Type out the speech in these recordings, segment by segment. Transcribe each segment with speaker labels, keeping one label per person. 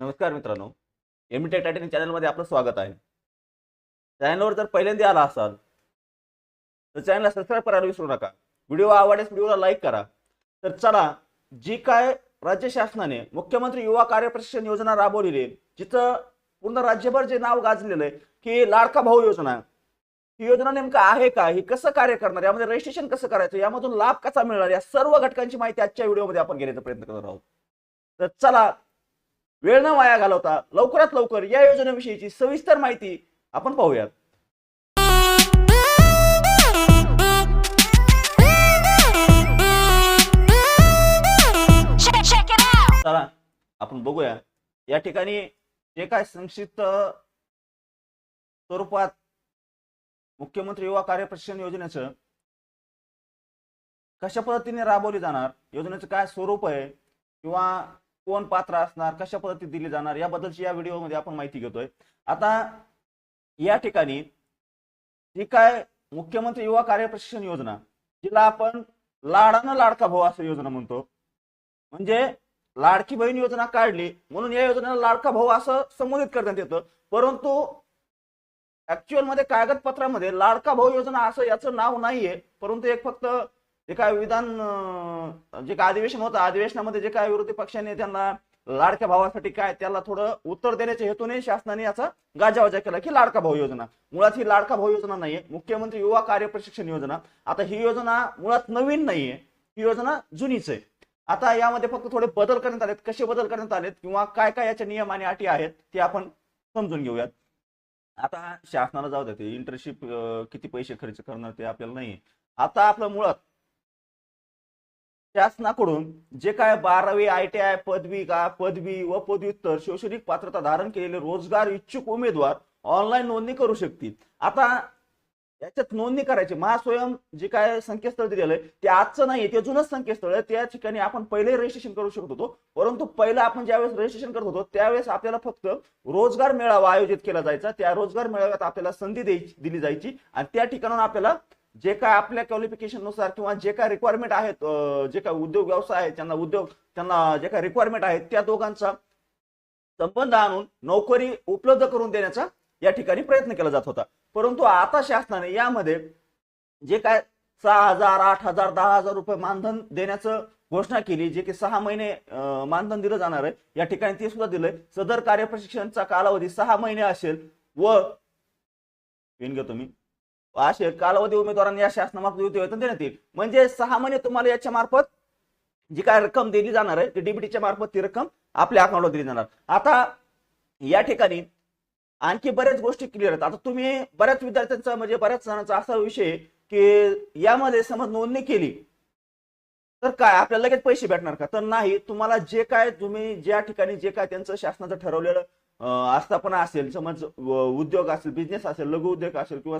Speaker 1: नमस्कार मित्रांनो MTech Titan चॅनलमध्ये आपलं स्वागत आहे. चॅनलवर जर पहिल्यांदा आला असाल तर चॅनलला सबस्क्राईब करायला विसरू नका. व्हिडिओ आवडल्यास व्हिडिओला लाईक करा. तर चला जी काय राज्य शासनाने मुख्यमंत्री युवा कार्य प्रशिक्षण योजना राबवलेली आहे जिथं पूर्ण राज्यभर जे नाव गाजलेलं आहे की लाडका भाऊ योजना. ही योजना नेमकं आहे का? ही कसं कार्य करणार? यामध्ये रजिस्ट्रेशन कसं करायचं? यामधून लाभ कसा मिळणार? या सर्व घटकांची माहिती आजच्या व्हिडिओमध्ये आपण घेण्याचा प्रयत्न करत आहोत. तर चला वेळ न वाया घालवता लवकरात लवकर या योजनेविषयीची सविस्तर माहिती आपण पाहूयात. चला आपण बघूया. या ठिकाणी जे काय संक्षिप्त स्वरूपात मुख्यमंत्री युवा कार्य प्रशिक्षण योजनेचं कशा पद्धतीने राबवली जाणार? योजनेचं काय स्वरूप आहे? किंवा कोण पात्र असणार कशा पद्धतीत दिली जाणार याबद्दलची या व्हिडिओमध्ये आपण माहिती घेतोय. आता या ठिकाणी जी काय मुख्यमंत्री युवा कार्य प्रशिक्षण योजना जिला आपण लाडानं लाडका भाऊ असं योजना म्हणतो. म्हणजे लाडकी बहीण योजना काढली म्हणून या योजनेला लाडका भाऊ असं संबोधित करण्यात येतं. परंतु ऍक्च्युअलमध्ये कागदपत्रामध्ये लाडका भाऊ योजना असं याचं नाव नाहीये परंतु एक फक्त जे काय विधान जे काय अधिवेशन होतं अधिवेशनामध्ये जे काय विरोधी पक्षाने त्यांना लाडक्या भावासाठी काय त्याला थोडं उत्तर देण्याच्या हेतूने शासनाने याचा गाजावाजा केला की लाडका भाऊ योजना. मुळात ही लाडका भाऊ योजना नाहीये. मुख्यमंत्री युवा कार्य प्रशिक्षण योजना. आता ही योजना मुळात नवीन नाहीये. ही योजना जुनीच आहे. आता यामध्ये फक्त थोडे बदल करण्यात आलेत. कसे बदल करण्यात आलेत किंवा काय काय याच्या नियम आणि अटी आहेत ते आपण समजून घेऊयात. आता शासनाला जाऊ द्या ते. इंटर्नशिप किती पैसे खर्च करणार ते आपल्याला नाही आता आपलं मुळात शासनाकडून जे काय बारावी आय टी आय पदवी का पदवी व पदव्युत्तर शैक्षणिक पात्रता धारण केलेले रोजगार इच्छुक उमेदवार ऑनलाईन नोंदणी करू शकतील. आता याच्यात नोंदणी करायची महास्वयं जे काय संकेतस्थळ दिलेलं आहे ते आजचं नाहीये ते जुनच संकेतस्थळ आहे त्या ठिकाणी आपण पहिले रजिस्ट्रेशन करू शकत होतो. परंतु पहिलं आपण ज्यावेळेस रजिस्ट्रेशन करत होतो त्यावेळेस आपल्याला फक्त रोजगार मेळावा आयोजित केला जायचा. त्या रोजगार मेळाव्यात आपल्याला संधी द्यायची दिली जायची आणि त्या ठिकाणाहून आपल्याला जे काय आपल्या क्वालिफिकेशननुसार किंवा जे काय रिक्वायरमेंट आहेत जे काय उद्योग व्यवसाय आहे त्यांना उद्योग त्यांना जे काय रिक्वायरमेंट आहेत त्या दोघांचा संबंध आणून नोकरी उपलब्ध करून देण्याचा या ठिकाणी प्रयत्न केला जात होता. परंतु आता शासनाने यामध्ये जे काय सहा हजार आठ हजार दहा हजार रुपये मानधन देण्याचं घोषणा केली जे की सहा महिने मानधन दिलं जाणार आहे या ठिकाणी ते सुद्धा दिलंय. सदर कार्य प्रशिक्षणचा कालावधी सहा महिने असेल व पेन घेतो मी असे कालावधी उमेदवारांनी या शासनामार्फत वेतन देण्यात येईल. म्हणजे सहा महिने तुम्हाला याच्या मार्फत जी काय रक्कम दिली जाणार आहे ती डीबीटीच्या मार्फत ती रक्कम आपल्या अकाउंटवर दिली जाणार. आता या ठिकाणी आणखी बऱ्याच गोष्टी क्लिअर आहेत. आता तुम्ही बऱ्याच विद्यार्थ्यांचा म्हणजे बऱ्याच जणांचा असा विषय की यामध्ये समज नोंदणी केली तर काय? आपल्याला लगेच पैसे भेटणार का? तर नाही. तुम्हाला जे काय तुम्ही ज्या ठिकाणी जे काय त्यांचं शासनाचं ठरवलेलं आस्थापना असेल समज उद्योग असेल बिझनेस असेल लघु उद्योग असेल किंवा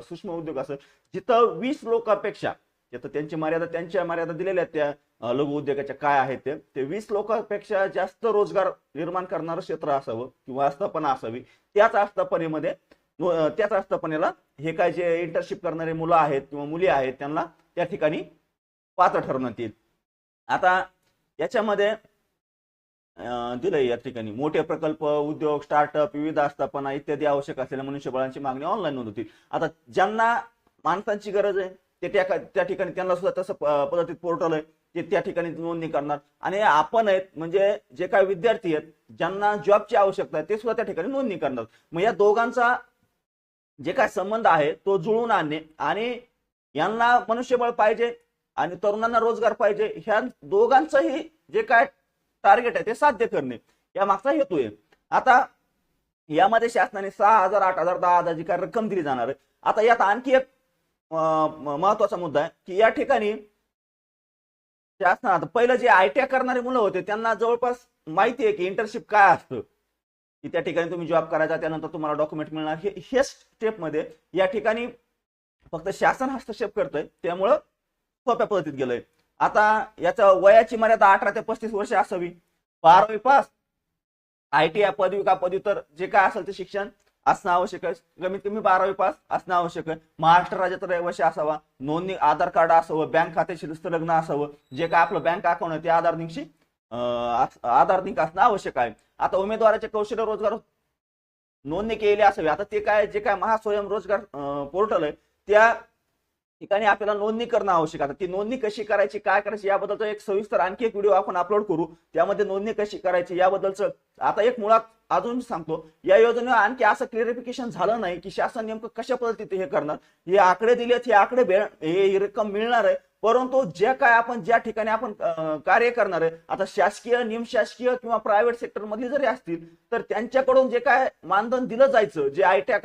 Speaker 1: सूक्ष्म उद्योग असेल जिथं वीस लोकांपेक्षा तिथं त्यांची मर्यादा त्यांच्या मर्यादा दिलेल्या आहेत त्या लघु उद्योगाच्या काय आहेत ते ते वीस लोकांपेक्षा जास्त रोजगार निर्माण करणारं क्षेत्र असावं किंवा आस्थापना असावी त्याच आस्थापनेमध्ये त्याच आस्थापनेला हे काय जे इंटर्नशिप करणारे मुलं आहेत किंवा मुली आहेत त्यांना त्या ठिकाणी पात्र ठरवण्यात येईल. आता याच्यामध्ये दिलंय या ठिकाणी. मोठे प्रकल्प उद्योग स्टार्टअप विविध आस्थापना इत्यादी आवश्यक असलेल्या मनुष्यबळांची मागणी ऑनलाईन नोंद आता ज्यांना माणसांची गरज आहे ते त्या त्या ठिकाणी त्यांना सुद्धा तसं पद्धतीत पोर्टल आहे ते त्या ठिकाणी नोंदणी करणार. आणि आपण आहेत म्हणजे जे काही विद्यार्थी आहेत ज्यांना जॉबची आवश्यकता आहे ते सुद्धा त्या ठिकाणी नोंदणी करणार. मग या दोघांचा जे काय संबंध आहे तो जुळून आणणे आणि यांना मनुष्यबळ पाहिजे आणि तरुणांना रोजगार पाहिजे ह्या दोघांचंही जे काय टार्गेट आहे ते साध्य करणे. या मागचा हेतू आहे. आता यामध्ये शासनाने सहा हजार आठ हजार दहा हजार जी काय रक्कम दिली जाणार आहे. आता यात आणखी एक महत्त्वाचा मुद्दा आहे की या ठिकाणी शासनात पहिलं जे आय टी करणारे मुलं होते त्यांना जवळपास माहिती आहे की इंटर्नशिप काय असतं. की त्या ठिकाणी तुम्ही जॉब करायचा त्यानंतर तुम्हाला डॉक्युमेंट मिळणार. हे हे स्टेपमध्ये या ठिकाणी फक्त शासन हस्तक्षेप करतोय. त्यामुळं सोप्या पद्धतीत गेलंय. आता याच्या वयाची मर्यादा अठरा ते पस्तीस वर्ष असावी. बारावी पास. आय टी आय पदवी का पदव्युत्तर जे काय असेल ते शिक्षण असणं आवश्यक आहे. कमीत कमी बारावी पास असणं आवश्यक आहे. महाराष्ट्र राज्याचा रहिवासी असावा. नोंदणी आधार कार्ड असावं बँक खात्याशी संलग्न असावं. जे काय आपलं बँक अकाउंट आहे ते आधार लिंकशी आधार लिंक असणं आवश्यक आहे. आता उमेदवाराचे कौशल्य रोजगार नोंदणी केलेली असावी. आता ते काय जे काय महास्वयं रोजगार पोर्टल आहे त्या ठिकाणी आपल्याला नोंदणी करणं आवश्यक आहे. आता ती नोंदणी कशी करायची काय करायची याबद्दलचा एक सविस्तर आणखी एक व्हिडिओ आपण अपलोड करू. त्यामध्ये नोंदणी कशी करायची याबद्दलचं आता एक मुळात अजून सांगतो. या योजनेवर आणखी असं क्लिअरिफिकेशन झालं नाही की शासन नेमकं कशा पद्धतीने हे करणार. हे आकडे दिलेत हे आकडे हे रक्कम मिळणार आहे. परंतु जे काय आपण ज्या ठिकाणी आपण कार्य करणार आहे आता शासकीय निमशासकीय किंवा प्रायव्हेट सेक्टर मधले जरी असतील तर त्यांच्याकडून जे काय मानधन दिलं जायचं जे आयट्या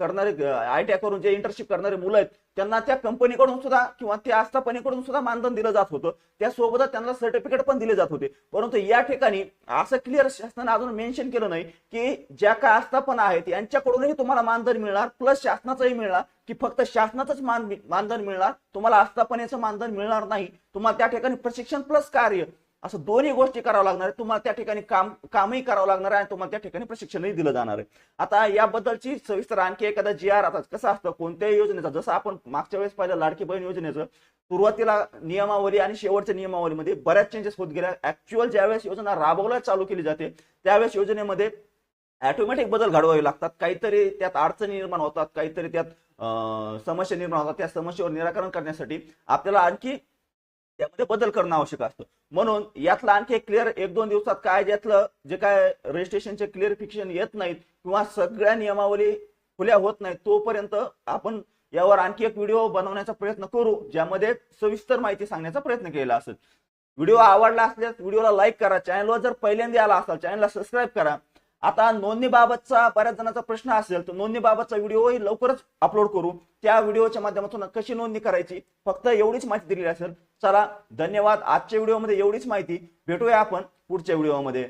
Speaker 1: करणारे आय टी करून जे इंटर्नशिप करणारे मुलं आहेत त्यांना त्या कंपनीकडून सुद्धा किंवा त्या आस्थापनेकडून सुद्धा मानधन दिलं जात होतं. त्यासोबतच त्यांना सर्टिफिकेट पण दिले जात होते. परंतु या ठिकाणी असं क्लिअर शासनाने अजून मेन्शन केलं नाही की ज्या काय आस्थापना आहेत यांच्याकडूनही तुम्हाला मानधन मिळणार प्लस शासनाचंही मिळणार की फक्त शासनाचंच मान मानधन मिळणार तुम्हाला आस्थापनेचं मानधन मिळणार नाही. तुम्हाला त्या ठिकाणी प्रशिक्षण प्लस कार्य असं दोन्ही गोष्टी करावं लागणार आहे. तुम्हाला त्या ठिकाणी काम कामही करावं लागणार आहे आणि तुम्हाला त्या ठिकाणी प्रशिक्षणही दिलं जाणार आहे. आता याबद्दलची सविस्तर आणखी एखादा जी आर आता कसं असतं? कोणत्याही योजनेचा जसं आपण मागच्या वेळेस पाहिलं लाडकी बहीण योजनेचं सुरुवातीला नियमावली आणि शेवटच्या नियमावलीमध्ये बऱ्याच चेंजेस होत गेल्या. ऍक्च्युअल ज्यावेळेस योजना राबवल्या चालू केली जाते त्यावेळेस योजनेमध्ये ॲटोमॅटिक बदल घडवावे लागतात. काहीतरी त्यात अडचणी निर्माण होतात काहीतरी त्यात समस्या निर्माण होतात. त्या समस्येवर निराकरण करण्यासाठी आपल्याला आणखी त्यामध्ये बदल करणं आवश्यक असतं. म्हणून यातलं आणखी एक क्लिअर एक दोन दिवसात काय ज्यातलं जे काय रजिस्ट्रेशनचे क्लिअरिफिकेशन येत नाहीत किंवा सगळ्या नियमावली खुल्या होत नाहीत तोपर्यंत आपण यावर आणखी एक व्हिडिओ बनवण्याचा प्रयत्न करू ज्यामध्ये सविस्तर माहिती सांगण्याचा प्रयत्न केला असेल. व्हिडिओ आवडला असल्यास व्हिडिओला लाईक करा. चॅनलवर जर पहिल्यांदा आला असाल चॅनलला सबस्क्राईब करा. आता नोंदणीबाबतचा बऱ्याच जणांचा प्रश्न असेल तर नोंदणीबाबतचा व्हिडिओही लवकरच अपलोड करू. त्या व्हिडिओच्या माध्यमातून कशी नोंदणी करायची फक्त एवढीच माहिती दिलेली असेल. चला धन्यवाद. आजच्या व्हिडिओमध्ये एवढीच माहिती. भेटूया आपण पुढच्या व्हिडिओमध्ये.